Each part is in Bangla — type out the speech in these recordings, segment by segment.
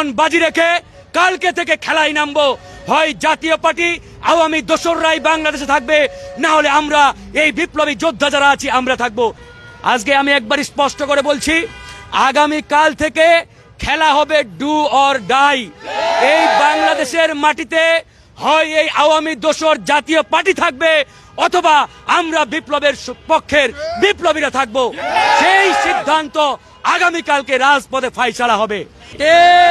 জীবন বাজি রেখে কালকে থেকে খেলায় নামবো। হয় জাতীয় পার্টি, আওয়ামী দোসররাই বাংলাদেশে থাকবে, না হলে আমরা এই বিপ্লবী যোদ্ধা যারা আছি, আমরা থাকব। আজকে আমি একবার স্পষ্ট করে বলছি আগামী কাল থেকে খেলা হবে ডু অর ডাই। এই বাংলাদেশের মাটিতে হয় এই আওয়ামী দোসর জাতীয় পার্টি থাকবে, অথবা আমরা বিপ্লবের পক্ষের বিপ্লবীরা থাকব। সেই সিদ্ধান্ত আগামীকালকে রাজপথে ফাইসালা হবে।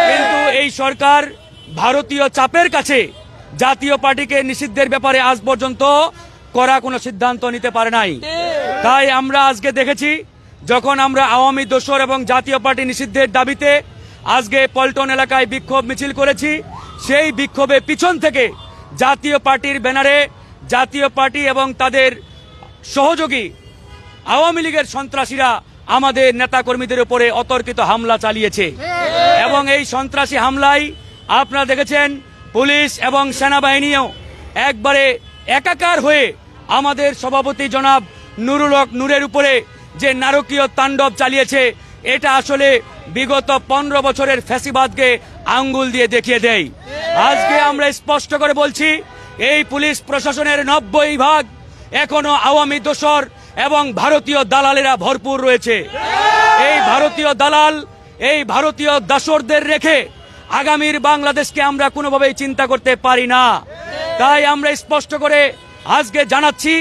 কিন্তু এই সরকার ভারতীয় চাপের কাছে জাতীয় পার্টিকে নিষিদ্ধের ব্যাপারে আজ পর্যন্ত করা কোনো সিদ্ধান্ত নিতে পারে নাই। তাই আমরা আজকে দেখেছি, যখন আমরা আওয়ামী দোসর এবং জাতীয় পার্টি নিষিদ্ধের দাবিতে আজকে পল্টন এলাকায় বিক্ষোভ মিছিল করেছি সেই বিক্ষোভে পিছন থেকে জাতীয় পার্টির ব্যানারে জাতীয় পার্টি এবং তাদের সহযোগী আওয়ামী লীগের সন্ত্রাসীরা আমাদের নেতাকর্মীদের উপরে অতর্কিত হামলা চালিয়েছে। এবং এই সন্ত্রাসী হামলায় আপনারা দেখেছেন, পুলিশ এবং সেনাবাহিনীও একবারে একাকার হয়ে আমাদের সভাপতি জনাব নুরুল হক নূরের উপরে যে নারকীয় তাণ্ডব চালিয়েছে, এটা আসলে বিগত পনেরো বছরের ফ্যাসিবাদকে আঙ্গুল দিয়ে দেখিয়ে দেয় আজকে আমরা স্পষ্ট করে বলছি, এই পুলিশ প্রশাসনের নব্বই ভাগ এখনও আওয়ামী দোসর এবং ভারতীয় দালালেরা ভরপুর রয়েছে। এই ভারতীয় দালাল, এই ভারতীয় দাসরদের রেখে আগামীর বাংলাদেশকে আমরা কোনোভাবেই চিন্তা করতে পারি না। তাই আমরা স্পষ্ট করে আজকে জানাচ্ছি,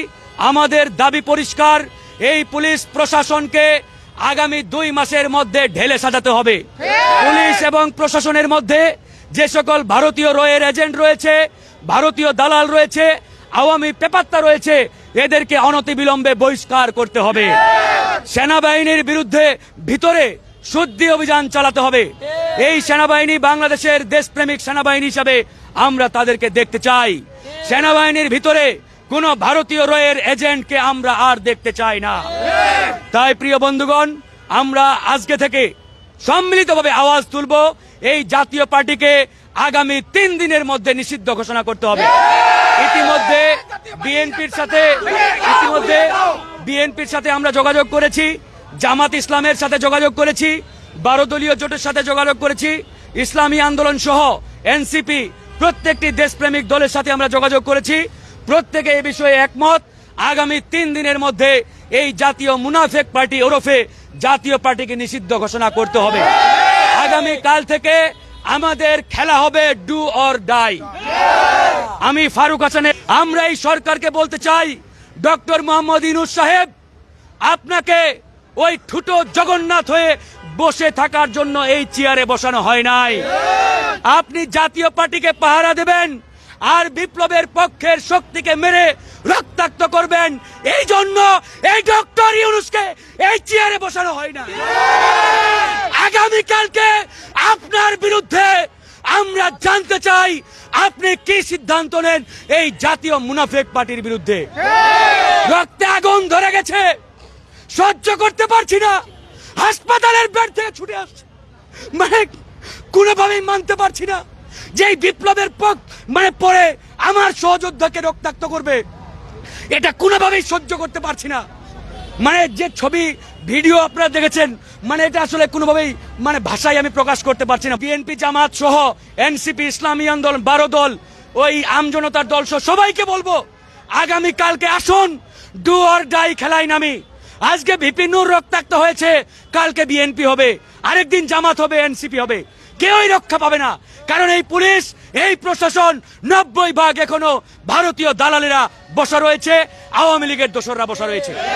আমাদের দাবি পরিষ্কার, এই পুলিশ প্রশাসনকে আগামী দুই মাসের মধ্যে ঢেলে সাজাতে হবে। পুলিশ এবং প্রশাসনের মধ্যে যে সকল ভারতীয় রয়ের এজেন্ট রয়েছে ভারতীয় দালাল রয়েছে আওয়ামী পেপাত্তা রয়েছে এদেরকে অনতিবিলম্বে বহিষ্কার করতে হবে। সেনাবাহিনীর বিরুদ্ধে ভিতরে শুদ্ধি অভিযান চালাতে হবে। এই সেনাবাহিনী বাংলাদেশের দেশপ্রেমিক সেনাবাহিনী হিসাবে আমরা তাদেরকে দেখতে চাই। সেনাবাহিনীর ভিতরে কোন ভারতীয় রয়ের এজেন্টকে আমরা আর দেখতে চাই না। তাই প্রিয় বন্ধুগণ, আমরা আজকে থেকে সম্মিলিতভাবে আওয়াজ তুলব এই জাতীয় পার্টিকে আগামী তিন দিনের মধ্যে নিষিদ্ধ ঘোষণা করতে হবে। ইতিমধ্যে বিএনপির সাথে, ইতিমধ্যে বিএনপির সাথে আমরা যোগাযোগ করেছি, জামাত ইসলামের সাথে যোগাযোগ করেছি বারো দলীয় জোটের সাথে যোগাযোগ করেছি, ইসলামী আন্দোলন সহ এনসিপি প্রত্যেকটি দেশপ্রেমিক দলের সাথে আমরা যোগাযোগ করেছি। প্রত্যেকে এ বিষয়ে একমত। আগামী তিন দিনের মধ্যে এই জাতীয় মুনাফেক পার্টি ওরফে জাতীয় পার্টিকে নিষিদ্ধ ঘোষণা করতে হবে। আগামী কাল থেকে আমাদের খেলা হবে ডু অর ডাই। আমি ফারুক হাসানের, আমরা এই সরকারকে বলতে চাই, ডক্টর মোহাম্মদ ইনুস সাহেব, আপনাকে ওই ঠুটো জগন্নাথ হয়ে বসে থাকার জন্য এই চেয়ারে বসানো হয় নাই। আপনি জাতীয় পার্টিকে পাহারা দেবেন আর বিপ্লবের পক্ষের শক্তিকে মেরে রক্তাক্ত করবেন। এই জন্য এই ডক্টর ইউনুসকে এই চেয়ারে বসানো হয় না। আগামীকালকে আপনার বিরুদ্ধে আমরা জানতে চাই, আপনি কি সিদ্ধান্ত নেন এই জাতীয় মুনাফেক পার্টির বিরুদ্ধে? রক্তে আগুন ধরে গেছে। সহ্য করতে পারছি না। হাসপাতালের বেড থেকে ছুটে আসছে। মানে কোনোভাবেই মানতে পারছি না। যে এই বিপ্লবের পক মানে পরে আমার সহযোদ্ধাকে রক্তাক্ত করবে, এটা কোনোভাবেই সহ্য করতে পারছি না। মানে যে ছবি, ভিডিও আপনারা দেখেছেন মানে এটা আসলে কোনোভাবেই মানে ভাষায় আমি প্রকাশ করতে পারছি না। বিএনপি জামাত সহ এনসিপি, ইসলামী আন্দোলন, বারো দল, ওই আমজনতার দল সহ সবাইকে বলব, আগামী কালকে আসুন ডু অর ডাই খেলাই নামি। আজকে ভিপি নূর রক্তাক্ত হয়েছে, কালকে বিএনপি হবে, আরেকদিন জামাত হবে, এনসিপি হবে। কেউই রক্ষা পাবে না। কারণ এই পুলিশ, এই প্রশাসন নব্বই ভাগ এখনও ভারতীয় দালালেরা বসা রয়েছে, আওয়ামী লীগের দোসররা বসা রয়েছে।